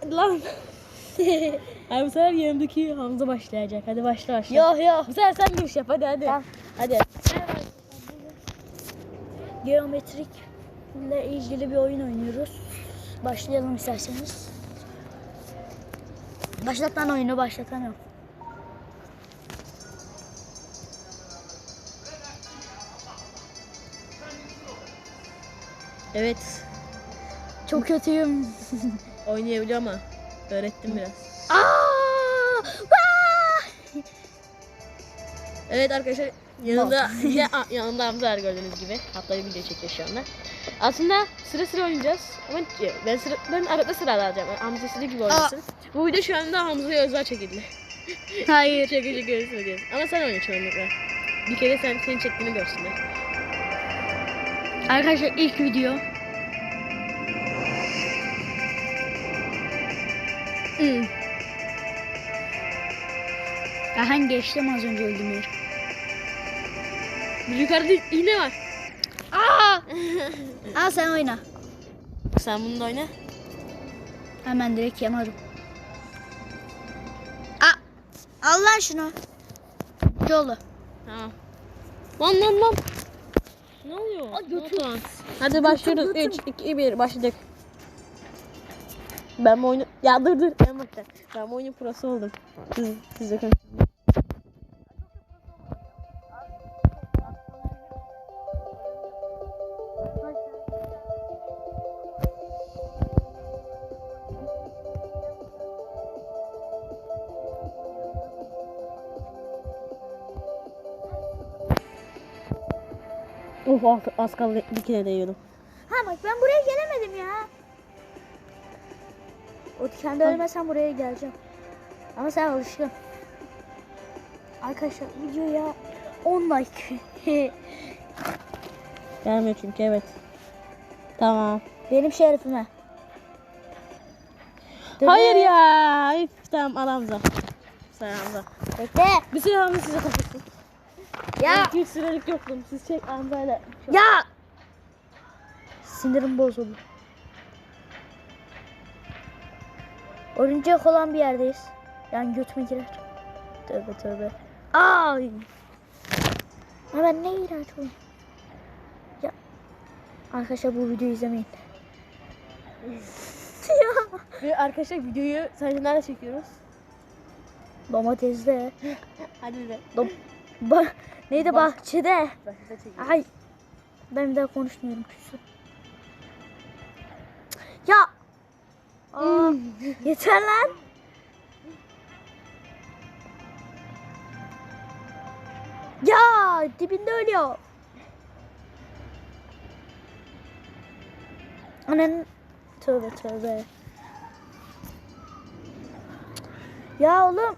Lan. Ay bu sefer yanımdaki Hamza başlayacak. Hadi başla başla. Yok yok. Bu sefer sen giriş yap hadi hadi. Tamam. Hadi. Geometrikle ilgili bir oyun oynuyoruz. Başlayalım isterseniz. Başlatan oyunu başlatamıyorum. Evet. Çok kötüyüm. Oynayabiliyor ama. Öğrettim biraz. Aa! Evet arkadaşlar yanında ya, yanında Hamza var gördüğünüz gibi. Hatta bir video çekiyor şu anda. Aslında sıra sıra oynayacağız. Ama ben sıra ben arada sıra alacağım. Hamza istediği gibi oynasın. Bu video şu anda Hamza'ya özel çekildi. Hayır. Şaka şaka. Ama sen oyna çoğunlukla. Bir kere sen senin çektiğini görsünler. Arkadaşlar ilk video. Aha geçtim az önce öldüm yer. Yukarıda iğne var. Aa! Al sen oyna. Sen bunu da oyna. Hemen direkt yanarım. Aa! Al lan şunu. Yolu. Tamam. Lan lan lan. Ne oluyor? Götür. Ne? Hadi başlıyoruz. götür. 3, 2, 1 başladık. Ben bu oyunu... Ya dur dur. En başta. Ben bu oyunun prosu oldum. Siz, siz de konuşun. Of az, kaldı dikine değiyordum. Ha bak ben buraya gelemedim ya. O kendi ölmesen buraya geleceğim. Ama sen alışkın. Arkadaşlar videoya 10 like. Gelmiyor çünkü evet. Tamam. Benim şerefime. Dur Hayır ya. Üf, tamam al Hamza. Sen Hamza. Bekle. Bir süre Hamza size kapatın. Ya. İlk sürelik yoktum. Siz çek Hamza'yla. Ya. Sinirim bozuldu. Oyuncak olan bir yerdeyiz. Yani götüme girer. Tövbe tövbe. Ay. Hemen ne iğrenç oyun. Ya. Arkadaşlar bu videoyu izlemeyin. ya. Arkadaşlar videoyu sadece nerede çekiyoruz? Domatesde. Hadi de. Dom ba neydi Bak. bahçede. Başta çekiyoruz. Ay. Ben bir daha konuşmuyorum küsü. Ya. Aa, yeter lan. Ya dibinde ölüyor. Anan tövbe tövbe. Ya oğlum.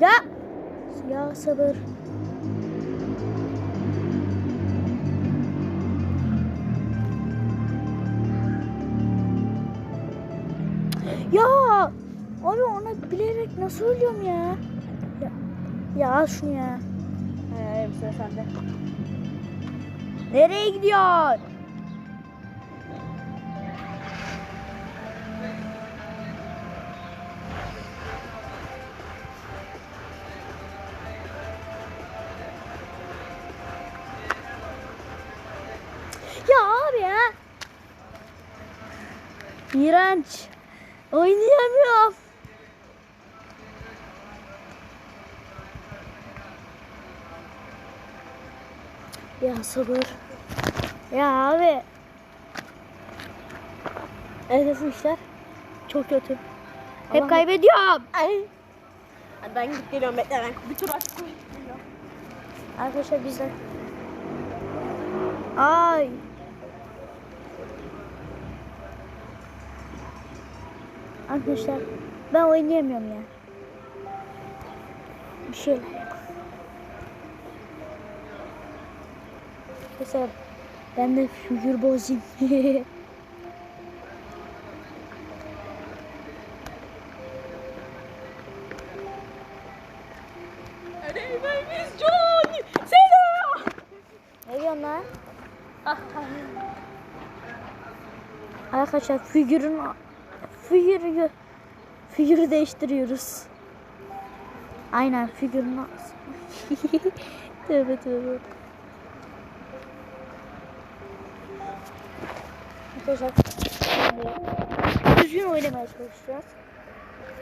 Ya. Ya sabır. Abi ona bilerek nasıl ölüyorum ya? Ya, ya al şunu ya. Ee, bir süre sende. Nereye gidiyorsun? Ya abi ya. İğrenç. Oynayamıyorum. Ya sabır. Ya abi. Evet nasıl işler? Çok kötü. Hep Allah- kaybediyorum. Ay. Ben gidip geliyorum bekle ben. Bir tur açtım. Arkadaşlar bizde. Ay. Arkadaşlar ben oynayamıyorum ya. Bir şeyler Mesela ben de figür bozayım. Ne diyorsun lan? Arkadaşlar figürün figürü figürü değiştiriyoruz. Aynen figür nasıl? tövbe tövbe. Arkadaşlar şimdi düzgün oynamaya çalışacağız.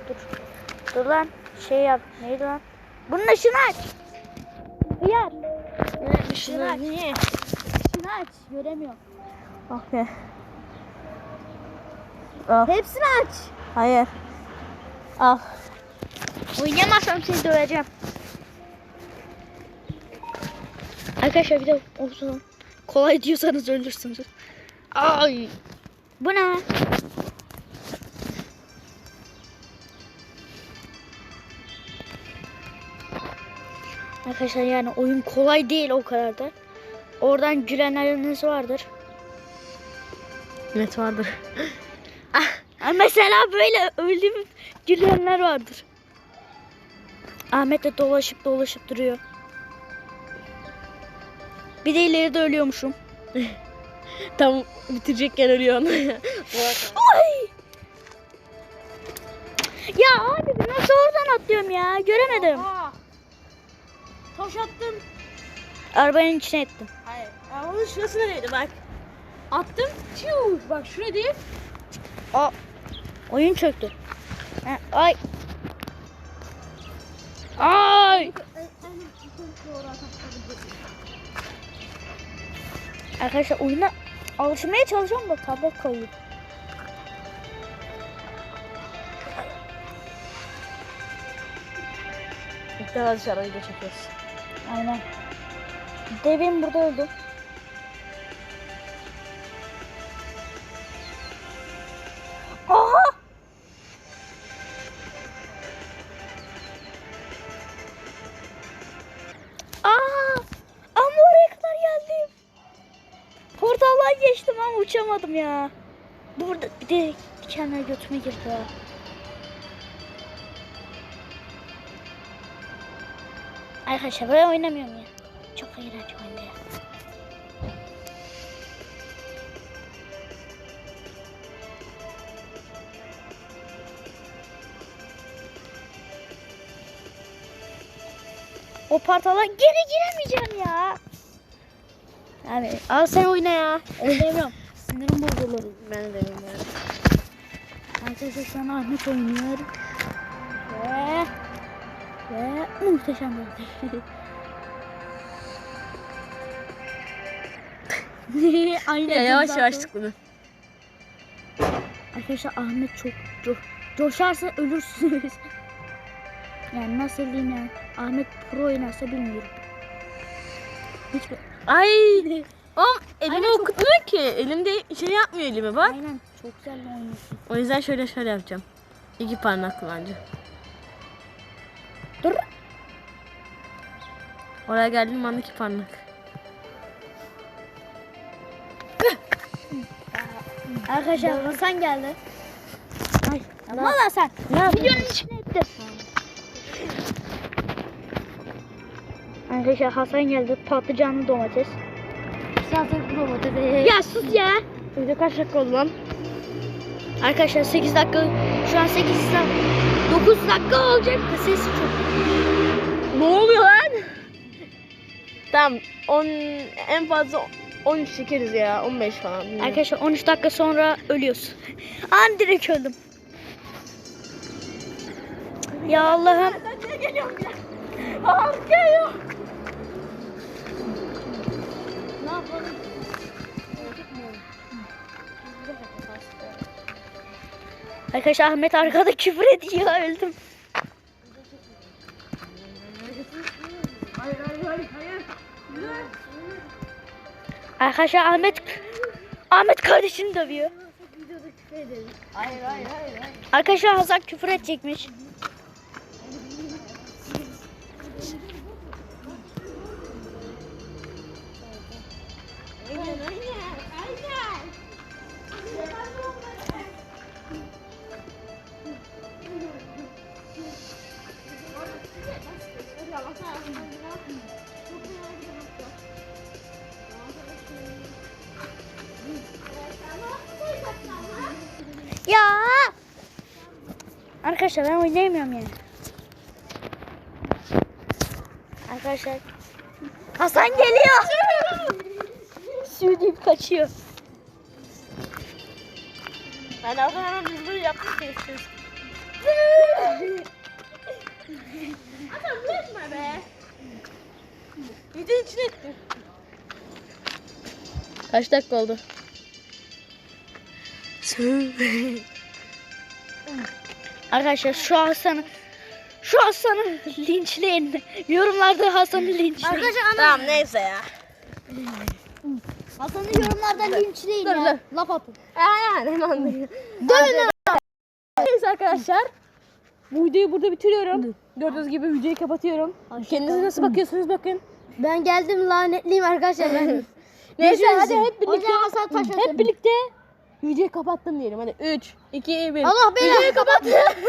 Dur. Dur lan şey yap. Neydi lan? Bunun ışığını aç. Hıyar. Ne düşünüyorsun? Niye? Işığını aç. Göremiyorum. Ah be. Al. Hepsini aç. Hayır. Al. Oynayamazsam seni döveceğim. Arkadaşlar bir de olsun. Kolay diyorsanız ölürsünüz. Ay. Bu ne? Arkadaşlar yani oyun kolay değil o kadar da. Oradan gülenleriniz vardır. Evet vardır. Ha, mesela böyle öldüğüm gülenler vardır. Ahmet de dolaşıp dolaşıp duruyor. Bir de ileride ölüyormuşum. Tam bitirecekken ölüyorsun. Ay! Ya abi nasıl oradan atlıyorum ya? Göremedim. Aa. Taş attım. Arabanın içine ettim. Hayır. Ya onun şurasına değdi bak. Attım. Çiu. Bak şuraya değil. Aa, oyun çöktü. Ha, ay. Ay. Arkadaşlar oyuna alışmaya çalışıyorum da tablet kayıyor. İlk defa dışarı video çekiyoruz. Aynen. Devin burada öldü. Ama uçamadım ya. Burada bir de dikenler götüme girdi. Arkadaşlar böyle oynamıyorum ya. Çok iğrenç oyun ya. O portala geri giremeyeceğim ya. Yani al sen oyna ya. Oynayamıyorum. Sinirim bozulur. Ben de bilmiyorum. Şu an Ahmet oynuyor. Ve ve muhteşem bir Aynen. Ya yavaş zaten. yavaş tıkladı. Arkadaşlar Ahmet çok co coşarsa ölürsünüz. yani nasıl diyeyim yani. Ahmet pro oynarsa bilmiyorum. Hiçbir... Ay. Oğlum elimi Aynen, çok- okutmuyor ki. Elimde şey yapmıyor elimi bak. Aynen çok güzel oynuyorsun. O yüzden şöyle şöyle yapacağım. İki parmak kullanacağım. Dur. Oraya geldiğim anda iki parmak. Arkadaşlar Hasan geldi. Ay, ama Hasan. Videonun içine etti. Arkadaşlar Hasan geldi. Patlıcanlı domates. Salatalık domates. Ya sus ya. Video kaç dakika oldu lan? Arkadaşlar 8 dakika. Şu an 8 dakika. 9 dakika olacak da ses çok. Ne oluyor lan? Tamam 10 en fazla 13 çekeriz ya 15 falan. bilmiyorum. Arkadaşlar 13 dakika sonra ölüyoruz. An direkt öldüm. Ya Allah'ım. Arkaya geliyorum Arkadaşlar Ahmet arkada küfür ediyor öldüm. Hayır hayır hayır hayır. Arkadaşlar Ahmet Ahmet kardeşini dövüyor. Hayır hayır hayır. hayır. Arkadaşlar Hasan küfür edecekmiş. Arkadaşlar ben oynayamıyorum yani. Arkadaşlar. Hasan geliyor. Sürdüğüm kaçıyor. Ben Hasan hemen düzgün yaptım kestim. Hasan bırakma be. Videonun içine ettim. Kaç dakika oldu? Arkadaşlar şu Hasan'ı şu Hasan'ı linçleyin. Yorumlarda Hasan'ı linçleyin. Tamam neyse ya. Hasan'ı yorumlarda linçleyin Dur, ya. Laf atın. Yani anladım. Dön Neyse arkadaşlar. Bu videoyu burada bitiriyorum. Gördüğünüz gibi videoyu kapatıyorum. Kendinize nasıl bakıyorsunuz bakın. Ben geldim lanetliyim arkadaşlar ben. Neyse hadi hep birlikte. Hasan taş Hep birlikte videoyu kapattım diyelim. Hadi 3, 2, 1. Allah belanı Videoyu kapat.